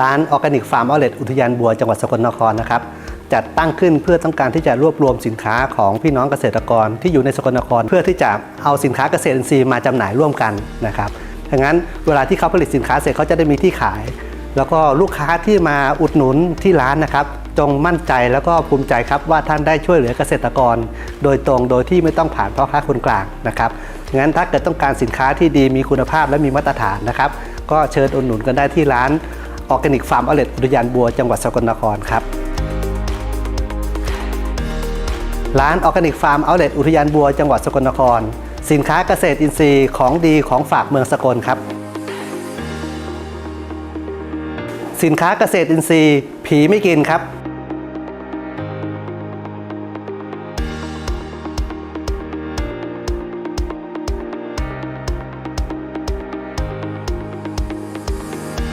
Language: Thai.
ร้านออร์แกนิกฟาร์มเอเลตอุทยานบัวจังหวัดสกลนครนะครับจัดตั้งขึ้นเพื่อต้องการที่จะรวบรวมสินค้าของพี่น้องเกษตรกรที่อยู่ในสกลนคร เพื่อที่จะเอาสินค้าเกษตรอินทรีย์มาจำหน่ายร่วมกันนะครับดังนั้นเวลาที่เขาผลิตสินค้าเสร็จเขาจะได้มีที่ขาย แล้วก็ลูกค้าที่มาอุดหนุนที่ร้านนะครับ จงมั่นใจแล้วก็ภูมิใจครับว่าท่านได้ช่วยเหลือเกษตรกร โดยตรงโดยที่ไม่ต้องผ่านพ่อค้าคนกลางนะครับงั้นถ้าเกิดต้องการสินค้าที่ดีมีคุณภาพและมีมาตรฐานนะครับ ก็เชิญอุดหนุนกันได้ที่ร้าน ออร์แกนิกฟาร์มเอเลตอุทยานบัวจังหวัดสกลนครครับร้านออร์แกนิกฟาร์มเอเลตอุทยานบัวจังหวัดสกลนคร สินค้าเกษตรอินทรีย์ของดีของฝากเมืองสกลครับ สินค้าเกษตรอินทรีย์ผีไม่กินครับ